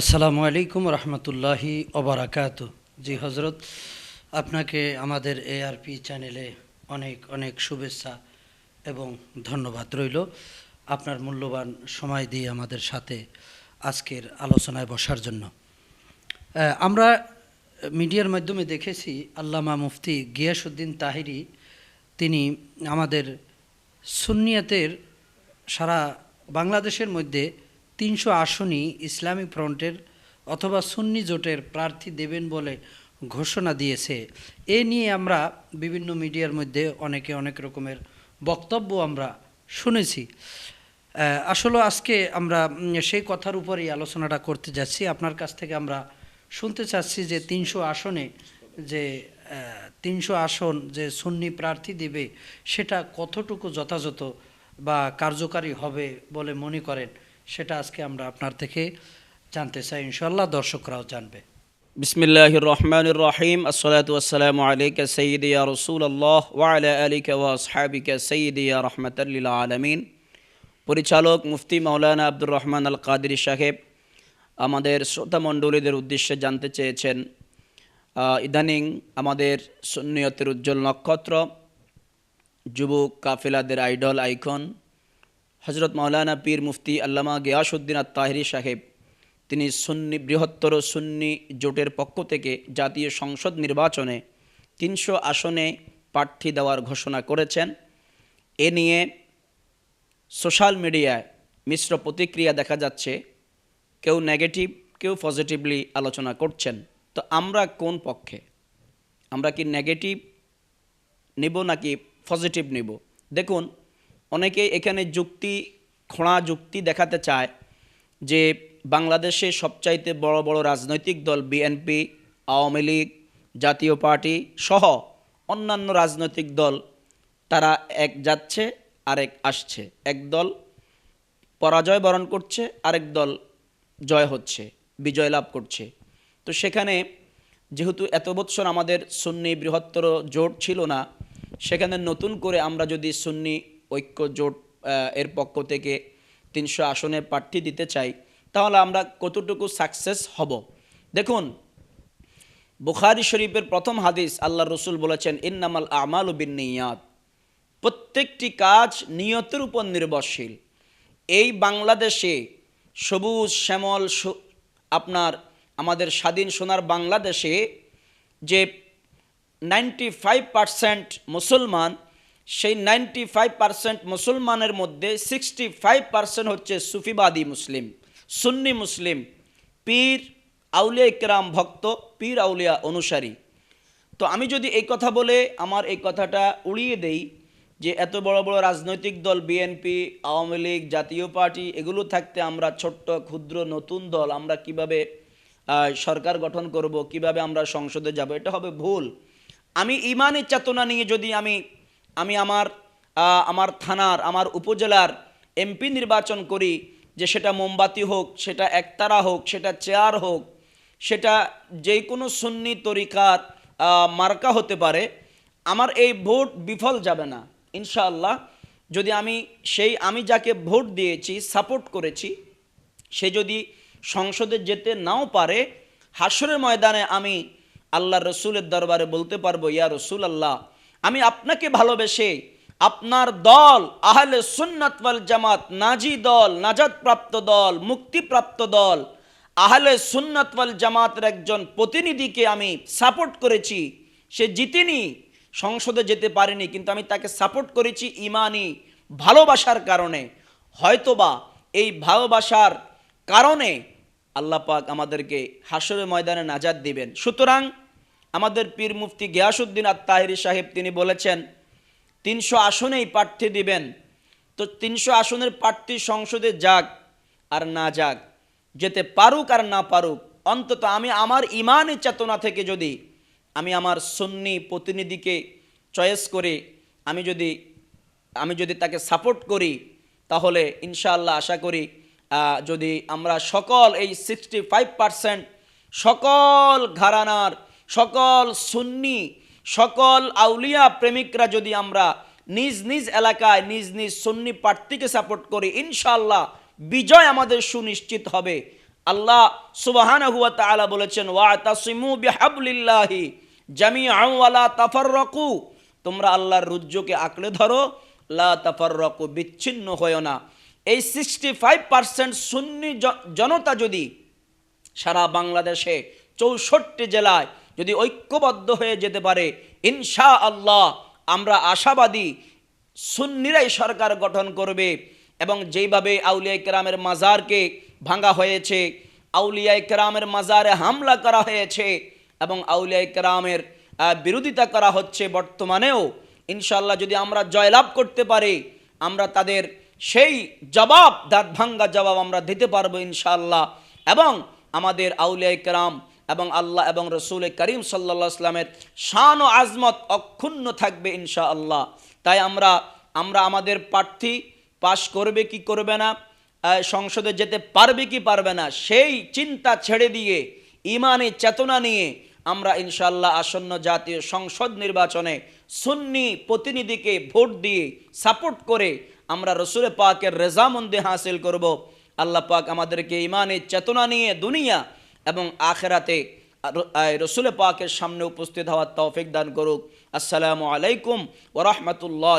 আসসালামু আলাইকুম রহমতুল্লাহি ওবরাকাত। জি হজরত আপনাকে আমাদের এআরপি চ্যানেলে অনেক অনেক শুভেচ্ছা এবং ধন্যবাদ রইল। আপনার মূল্যবান সময় দিয়ে আমাদের সাথে আজকের আলোচনায় বসার জন্য। আমরা মিডিয়ার মাধ্যমে দেখেছি আল্লামা মুফতি গিয়াসুদ্দিন তাহিরি, তিনি আমাদের সুন্নিয়াতের সারা বাংলাদেশের মধ্যে তিনশো আসনই ইসলামী ফ্রন্টের অথবা সুন্নি জোটের প্রার্থী দেবেন বলে ঘোষণা দিয়েছে। এ নিয়ে আমরা বিভিন্ন মিডিয়ার মধ্যে অনেকে অনেক রকমের বক্তব্য আমরা শুনেছি। আসলে আজকে আমরা সেই কথার উপরেই আলোচনাটা করতে যাচ্ছি। আপনার কাছ থেকে আমরা শুনতে চাচ্ছি যে তিনশো আসনে যে তিনশো আসন যে সুন্নি প্রার্থী দেবে, সেটা কতটুকু যথাযথ বা কার্যকারী হবে বলে মনে করেন? সেটা আজকে আমরা আপনার থেকে জানতে চাই। ইনশাল্লাহ দর্শকরাও জানবে। বিসমিল্লাহ রহমান রাহিম আসসালাতাম আলিকা সঈদিয়া রসুল্লাহ ওয়ালা আলিকা ওয়াসহাবিকা সঈদিয়া রহমতুল্লিল আলমিন। পরিচালক মুফতি মৌলানা আব্দুর রহমান আল কাদির সাহেব আমাদের শ্রোতামণ্ডলীদের উদ্দেশ্যে জানতে চেয়েছেন। ইদানিং আমাদের সুন্নিয়তের উজ্জ্বল নক্ষত্র, যুবক, কাফিলাদের আইডল, আইকন হজরত মাওলানা পীর মুফতি আল্লামা গিয়াসউদ্দিন তাহিরি সাহেব, তিনি সুন্নি, বৃহত্তর সুন্নি জোটের পক্ষ থেকে জাতীয় সংসদ নির্বাচনে তিনশো আসনে প্রার্থী দেওয়ার ঘোষণা করেছেন। এ নিয়ে সোশ্যাল মিডিয়ায় মিশ্র প্রতিক্রিয়া দেখা যাচ্ছে, কেউ নেগেটিভ, কেউ পজিটিভলি আলোচনা করছেন। তো আমরা কোন পক্ষে? আমরা কি নেগেটিভ নেব নাকি পজিটিভ নিব? দেখুন অনেকে এখানে যুক্তি, খোঁড়া যুক্তি দেখাতে চায় যে বাংলাদেশে সবচাইতে বড় বড় রাজনৈতিক দল বিএনপি আওয়ামী লীগ, জাতীয় পার্টি সহ অন্যান্য রাজনৈতিক দল, তারা এক যাচ্ছে, আরেক আসছে। এক দল পরাজয় বরণ করছে, আরেক দল জয় হচ্ছে, বিজয় লাভ করছে। তো সেখানে যেহেতু এত বৎসর আমাদের সুন্নি বৃহত্তর জোট ছিল না, সেখানে নতুন করে আমরা যদি সুন্নি ঐক্য জোট এর পক্ষ থেকে তিনশো আসনে প্রার্থী দিতে চাই, তাহলে আমরা কতটুকু সাকসেস হব? দেখুন, বুখারি শরীফের প্রথম হাদিস আল্লাহ রসুল বলেছেন, ইন্নামাল আমাল বিন নিয়াত প্রত্যেকটি কাজ নিয়তের উপর নির্ভরশীল। এই বাংলাদেশে সবুজ শ্যামল আপনার আমাদের স্বাধীন সোনার বাংলাদেশে যে নাইনটি ফাইভ পারসেন্ট মুসলমান সেই নাইনটি ফাইভ পারসেন্ট মুসলমানের মধ্যে সিক্সটি ফাইভ পারসেন্ট হচ্ছে সুফিবাদী মুসলিম, সুন্নি মুসলিম, পীর, আউলিয়া ইকরাম ভক্ত, পীর আউলিয়া অনুসারী। তো আমি যদি এই কথা বলে আমার এই কথাটা উড়িয়ে দেই যে এত বড় বড় রাজনৈতিক দল বিএনপি আওয়ামী লীগ, জাতীয় পার্টি, এগুলো থাকতে আমরা ছোট্ট, ক্ষুদ্র, নতুন দল আমরা কীভাবে সরকার গঠন করব, কীভাবে আমরা সংসদে যাব, এটা হবে ভুল। আমি ইমানের চেতনা নিয়ে যদি আমি আমি আমার আমার থানার, আমার উপজেলার এমপি নির্বাচন করি যে সেটা মোমবাতি হোক, সেটা একতারা হোক, সেটা চেয়ার হোক, সেটা যে কোনো সুন্নি তরিকার মার্কা হতে পারে, আমার এই ভোট বিফল যাবে না, ইনশাআল্লাহ। যদি আমি সেই, আমি যাকে ভোট দিয়েছি, সাপোর্ট করেছি, সে যদি সংসদে যেতে নাও পারে হাসরের ময়দানে আমি আল্লাহ রসুলের দরবারে বলতে পারব, ইয়া রসুল আল্লাহ আমি আপনাকে ভালোবেসে আপনার দল, আহলে সুন্নাত ওয়াল জামাত, নাজি দল নাজাদ প্রাপ্ত দল, মুক্তিপ্রাপ্ত দল, আহলে সুন্নাত ওয়াল জামাতের একজন প্রতিনিধিকে আমি সাপোর্ট করেছি। সে জিতেনি, সংসদে যেতে পারেনি, কিন্তু আমি তাকে সাপোর্ট করেছি ইমানি ভালোবাসার কারণে। হয়তোবা এই ভালোবাসার কারণে আল্লাহ পাক আমাদেরকে হাসরের ময়দানে নাজাদ দিবেন। সুতরাং আমাদের পীর মুফতি গিয়াসুদ্দিন আত তাহিরি সাহেব তিনি বলেছেন, তিনশো আসনেই প্রার্থী দিবেন, তো তিনশো আসনের প্রার্থী সংসদে যাক আর না যাক, যেতে পারুক আর না পারুক, অন্তত আমি আমার ইমানের চেতনা থেকে যদি আমি আমার সন্নি প্রতিনিধিকে চয়েস করে আমি যদি আমি যদি তাকে সাপোর্ট করি, তাহলে ইনশাআল্লাহ আশা করি যদি আমরা সকল এই সিক্সটি ফাইভ পারসেন্ট সকল ঘরানার সকল সুন্নি, সকল আউলিয়া প্রেমিকরা যদি আমরা নিজ নিজ এলাকায়, নিজ নিজ সুন্নি প্রার্থীকে সাপোর্ট করি ইনশাল্লাহ বিজয় আমাদের সুনিশ্চিত হবে। আল্লাহ সুবহানাহু ওয়া তাআলা বলেছেন লা তাফাররাকু। তোমরা আল্লাহর রুজ্জুকে আঁকড়ে ধরো, লা তাফাররাকু, বিচ্ছিন্ন হয়ো না। এই সিক্সটি ফাইভ পার্সেন্ট সুন্নি জনতা যদি সারা বাংলাদেশে চৌষট্টি জেলায় যদি ঐক্যবদ্ধ হয়ে যেতে পারে ইনশা আল্লাহ আমরা আশাবাদী সুন্নিরাই সরকার গঠন করবে এবং যেইভাবে আউলিয়া কেরামের মাজারকে ভাঙা হয়েছে আউলিয়া কেরামের মাজারে হামলা করা হয়েছে এবং আউলিয়া কেরামের আহ, বিরোধিতা করা হচ্ছে বর্তমানেও ইনশাল্লাহ যদি আমরা জয়লাভ করতে পারি আমরা তাদের সেই জবাব দাঁত ভাঙ্গা জবাব আমরা দিতে পারব ইনশাআল্লাহ এবং আমাদের আউলিয়া কেরাম এবং আল্লাহ এবং রসুল করিম সাল্লা ইসলামের শান ও আজমত অক্ষুণ্ণ থাকবে ইনশাআল্লাহ। তাই আমরা আমরা আমাদের প্রার্থী পাশ করবে কি করবে না সংসদে যেতে পারবে কি পারবে না, সেই চিন্তা ছেড়ে দিয়ে ইমানে চেতনা নিয়ে আমরা ইনশাল্লাহ আসন্ন জাতীয় সংসদ নির্বাচনে সুন্নি প্রতিনিধিকে ভোট দিয়ে সাপোর্ট করে আমরা রসুল পাকের রেজামন্দি হাসিল করব। আল্লাহ পাক আমাদেরকে ইমানে চেতনা নিয়ে দুনিয়া এবং আখেরাতে রসুল পাকের সামনে উপস্থিত হওয়ার তৌফিক দান করুক। আসসালামু আলাইকুম ওরহমতুল্লাহ